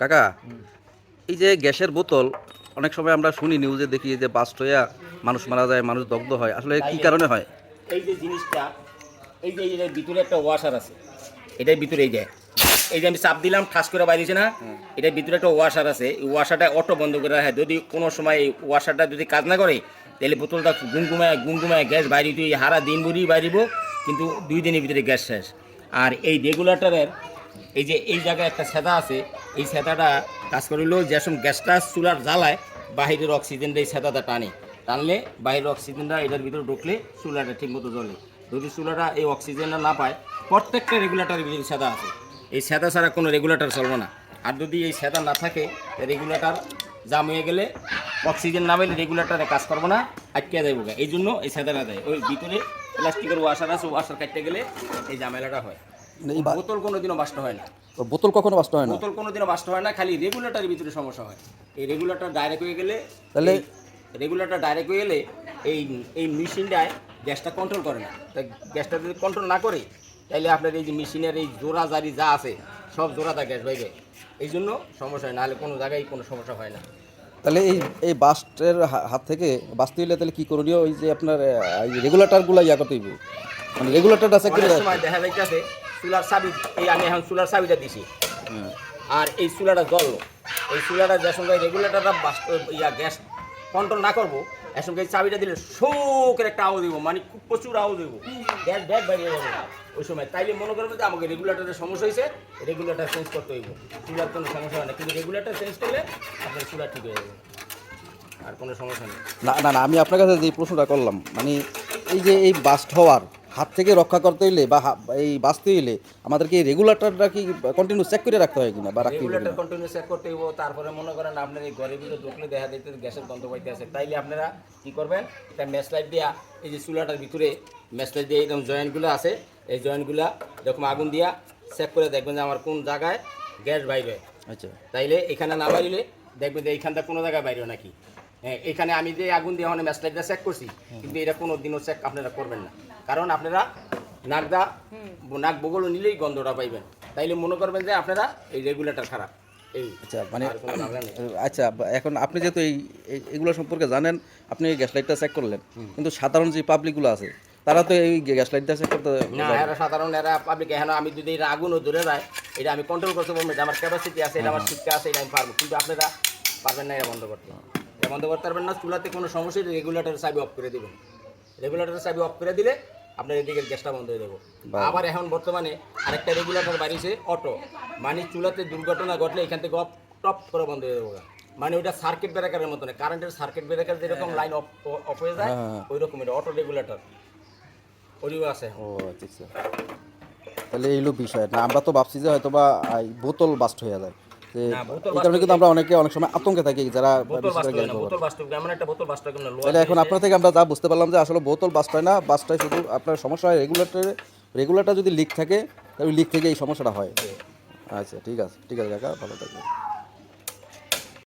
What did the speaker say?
কাকা এই যে গ্যাসের বোতল অনেক সময় আমরা শুনি নিউজে দেখি যে বাস্ট হইয়া মানুষ মারা যায় মানুষ দগ্ধ হয়। আসলে কি কারণে হয়? এই যে জিনিসটা এই যে এটার ভিতরে একটা ওয়াশার আছে এটার ভিতরে এই যে এই যে আমি চাপ দিলাম ঠাস করে বাইরেছে না এটার ভিতরে একটা ওয়াশার আছে এই ওয়াশারটা অটো বন্ধ করে রাখে। যদি কোনো সময় এই ওয়াশারটা যদি কাজ না করে তাহলে বোতলটা গুমগুমায় গুমগুমায় গ্যাস বাইরে তুই হারা দিন ভরি বাইরিব কিন্তু দুই দিনের ভিতরে গ্যাস শেষ। আর এই রেগুলেটরের এই যে এই জায়গায় একটা সেদা আছে, এই সেদাটা কাজ করিলেও যেসব গ্যাসটা চুলার জ্বালায়, বাহিরের অক্সিজেনটা এই সেদাটা টানে। টানলে বাইরের অক্সিজেনটা এটার ভিতরে ঢুকলে চুলাটা ঠিকমতো জ্বলে। যদি চুলাটা এই অক্সিজেনটা না পায়, প্রত্যেকটা রেগুলেটারের ভিতরে সেদা আছে। এই সেদা ছাড়া কোনো রেগুলেটর চলবে না। আর যদি এই সেদা না থাকে রেগুলেটার জাম হয়ে গেলে অক্সিজেন না পেলে রেগুলেটরে কাজ করব না, আটকে যাইব এই জন্য এই সেদাটা দেয়। ওই ভিতরে প্লাস্টিকের ওয়াশার আছে ওয়াশার কাটতে গেলে এই ঝামেলাটা হয়। বোতল কোনোদিনও বাস্ট হয় না। বোতল কখনো বাস্ট হয় না? বোতল কোনোদিনও বাস্ট হয় না খালি রেগুলেটরের ভিতরে সমস্যা হয়। এই রেগুলেটর ডাইরেক্ট হয়ে গেলে তাহলে- রেগুলেটর ডাইরেক্ট হয়ে গেলে এই এই মেশিনটায় গ্যাসটা কন্ট্রোল করে না। তা গ্যাসটা যদি কন্ট্রোল না করে তাহলে আপনার এই যে মেশিনের এই জোড়া জারি যা আছে সব জোড়াটা গ্যাস বাইবে এই জন্য সমস্যা হয় নাহলে কোনো জায়গায় কোনো সমস্যা হয় না। তাহলে এই এই বাস্টের হাত থেকে বাঁচতে হইলে তাহলে কি করণীয়? ওই যে আপনার রেগুলেটরগুলো ইয়া করতে মানে রেগুলেটরটা সময় দেখা যাইতেছে চুলার চাবি, এই আমি এখন চুলার চাবিটা দিছি। আর এই চুলাটা জ্বললো। এই চুলাটা যে সঙ্গে রেগুলেটরটা ইয়া, গ্যাস কন্ট্রোল না করব এর সঙ্গে চাবিটা দিলে শোকের একটা আওয়াজ দিব মানে খুব প্রচুর আওয়াজ দেবো গ্যাস ব্যাগ বাইরে যাবে ওই সময় তাইলে মনে করবে যে আমাকে রেগুলেটরের সমস্যা হয়েছে রেগুলেটার চেঞ্জ করতে হইব। চুলার কোনো সমস্যা হয় না, কিন্তু রেগুলেটার চেঞ্জ করলে আপনার চুলা ঠিক হয়ে যাবে। আর কোনো সমস্যা নেই। না না আমি আপনার কাছে যে প্রশ্নটা করলাম মানে এই যে এই বাস্ট হওয়ার হাত থেকে রক্ষা করতে হইলে বা এই বাঁচতে হইলে আমাদেরকে এই রেগুলেটরটা কি কন্টিনিউ চেক করে রাখতে হয় কিনা বা রাখতে হবে রেগুলেটর কন্টিনিউ চেক করতে হইব তারপরে মনে করেন আপনার এই ঘরের ভিতরে ঢুকলে দেখা যাইতে গ্যাসের গন্ধ পাইতে আছে তাইলে আপনারা কি করবেন একটা ম্যাচ লাইট দিয়া এই যে চুলাটার ভিতরে ম্যাচ লাইট দিয়ে একদম জয়েন্টগুলো আছে এই জয়েন্টগুলো এরকম আগুন দিয়া চেক করে দেখবেন যে আমার কোন জায়গায় গ্যাস বাইরে। আচ্ছা। তাইলে এখানে না বাইরে দেখবেন যে এইখানটা কোনো জায়গায় বাইরে নাকি। হ্যাঁ এখানে আমি যে আগুন দিয়ে ওখানে ম্যাচ লাইটটা চেক করছি কিন্তু এটা কোনো দিনও চেক আপনারা করবেন না। কারণ আপনারা নাকদা নাক বগল নিলেই গন্ধটা পাইবেন। তাইলে মনে করবেন যে আপনারা এই রেগুলেটর খারাপ। আচ্ছা মানে। আচ্ছা এখন আপনি যেহেতু এই এগুলো সম্পর্কে জানেন আপনি গ্যাস লাইটটা চেক করলেন। কিন্তু সাধারণ যে পাবলিকগুলো আছে তারা তো এই গ্যাস লাইটটা চেক করতে না এরা সাধারণ এরা পাবলিক এখন আমি যদি এটা আগুনও ধরে যায় এটা আমি কন্ট্রোল করতে পারব এটা আমার ক্যাপাসিটি আছে এটা আমার শিক্ষা আছে এটা আমি পারব। কিন্তু আপনারা পারবেন না এটা বন্ধ করতে। এটা বন্ধ করতে পারবেন না চুলাতে কোনো সমস্যা রেগুলেটরের চাবি অফ করে দেবেন। রেগুলেটরের চাবি অফ করে দিলে আপনার এদিকে গ্যাসটা বন্ধ হয়ে দেবো আবার এখন বর্তমানে আরেকটা রেগুলেটর বাড়িছে অটো মানে চুলাতে দুর্ঘটনা ঘটলে এখান থেকে অফ টপ করে বন্ধ হয়ে দেবো মানে ওইটা সার্কিট ব্রেকারের মতো না কারেন্টের সার্কিট ব্রেকার যেরকম লাইন অফ অফ হয়ে যায় হ্যাঁ, হ্যাঁ। ওই রকম এটা অটো রেগুলেটর ওরিও আছে ও আচ্ছা আচ্ছা। তাহলে এইগুলো বিষয় না আমরা তো ভাবছি যে হয়তো বা বোতল বাস্ট হয়ে যায়। এই কারণে কিন্তু আমরা অনেকে অনেক সময় আতঙ্কে থাকি যারা তাহলে এখন আপনার থেকে আমরা যা বুঝতে পারলাম যে আসলে বোতল না শুধু আপনার সমস্যা হয় রেগুলেটরে রেগুলেটর যদি লিক থাকে তাহলে লিক থেকে এই সমস্যাটা হয়। আচ্ছা ঠিক আছে ঠিক আছে কাকা ভালো থাকবেন।